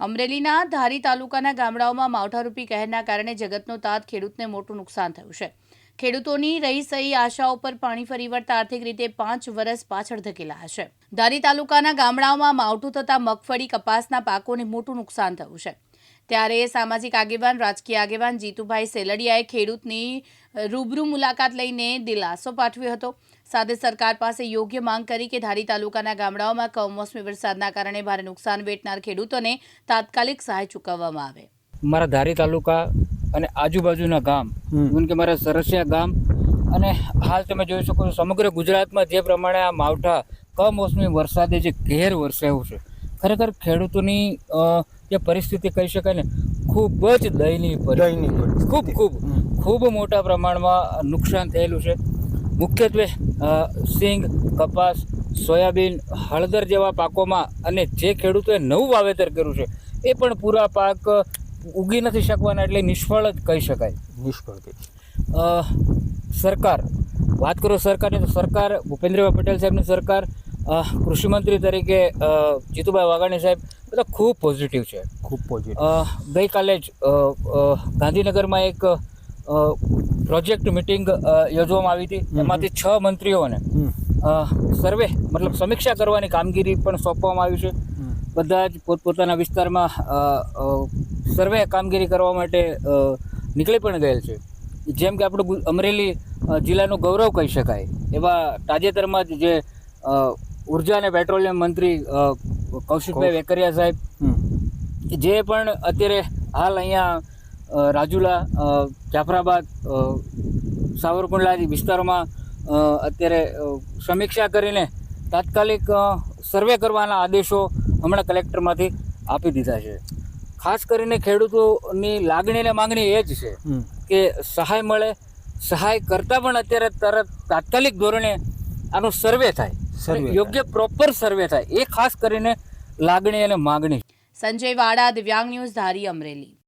અમરેલીના ધારી તાલુકાના ગામડાઓમાં માવઠારૂપી કહેરના કારણે જગતનો તાત ખેડૂતને મોટું નુકસાન થયું છે. ખેડૂતોની રહી સહી આશાઓ પર પાણી ફરી વળતા આર્થિક રીતે પાંચ વર્ષ પાછળ ધકેલાયા છે. ધારી તાલુકાના ગામડાઓમાં માવઠું થતાં મગફળી, કપાસના પાકોને મોટું નુકસાન થયું છે. ત્યારે સામાજિક આગેવાન રાજકીય આગેવાન જીતુભાઈ સેલડિયાએ ખેડૂતની રૂબરૂ મુલાકાત લઈને દિલાસો પાઠવ્યો હતો સાથે સરકાર પાસે યોગ્ય માંગ કરી કે ધારી તાલુકાના ગામડાઓમાં કમોસમી વરસાદના કારણે ભારે નુકસાન વેઠનાર ખેડૂતોને તાત્કાલિક સહાય ચૂકવવામાં આવે મારા ધારી તાલુકા અને આજુબાજુના ગામ. કે મારા સરસિયા ગામ અને હાલ તમે જોઈ શકો છો સમગ્ર ગુજરાતમાં જે પ્રમાણે આ માવઠા કમોસમી વરસાદે જે ઘેર વરસાયું છે ખરેખર ખેડૂતોની જે પરિસ્થિતિ કહી શકાય ને ખૂબ જ દયનીય પરિસ્થિતિ. ખૂબ ખૂબ. ખૂબ મોટા પ્રમાણમાં નુકસાન થયેલું છે. મુખ્યત્વે સિંગ કપાસ સોયાબીન હળદર જેવા પાકોમાં અને જે ખેડૂતોએ નવું વાવેતર કર્યું છે એ પણ પૂરા પાક ઉગી નથી શકવાના એટલે નિષ્ફળ જ કહી શકાય. નિષ્ફળ સરકાર વાત કરો સરકારની તો સરકાર ભૂપેન્દ્રભાઈ પટેલ સાહેબની સરકાર કૃષિમંત્રી તરીકે જીતુભાઈ વાઘાણી સાહેબ બધા ખૂબ પોઝિટિવ છે. ખૂબ પોઝિટિવ ગઈકાલે જ ગાંધીનગરમાં એક પ્રોજેક્ટ મિટિંગ યોજવામાં આવી હતી. એમાંથી છ મંત્રીઓને સર્વે મતલબ સમીક્ષા કરવાની કામગીરી પણ સોંપવામાં આવી છે. બધા જ પોતપોતાના વિસ્તારમાં સર્વે કામગીરી કરવા માટે નીકળી પણ ગયેલ છે. જેમ કે આપણું અમરેલી જિલ્લાનું ગૌરવ કહી શકાય. એવા તાજેતરમાં જ જે ઊર્જા અને પેટ્રોલિયમ મંત્રી કૌશિકભાઈ વેકરિયા સાહેબ જે પણ અત્યારે હાલ અહીંયા રાજુલા જાફરાબાદ સાવરકુંડલા આદિ વિસ્તારોમાં અત્યારે સમીક્ષા કરીને તાત્કાલિક સર્વે કરવાના આદેશો હમણાં કલેક્ટરમાંથી આપી દીધા છે. ખાસ કરીને ખેડૂતોની લાગણી અને માંગણી એ જ છે કે સહાય મળે સહાય કરતાં પણ અત્યારે તરત તાત્કાલિક ધોરણે આનો સર્વે થાય. યોગ્ય પ્રોપર સર્વે થાય. એ ખાસ કરીને લાગણી અને માગણી. સંજય વાડા દિવ્યાંગ ન્યૂઝ ધારી અમરેલી.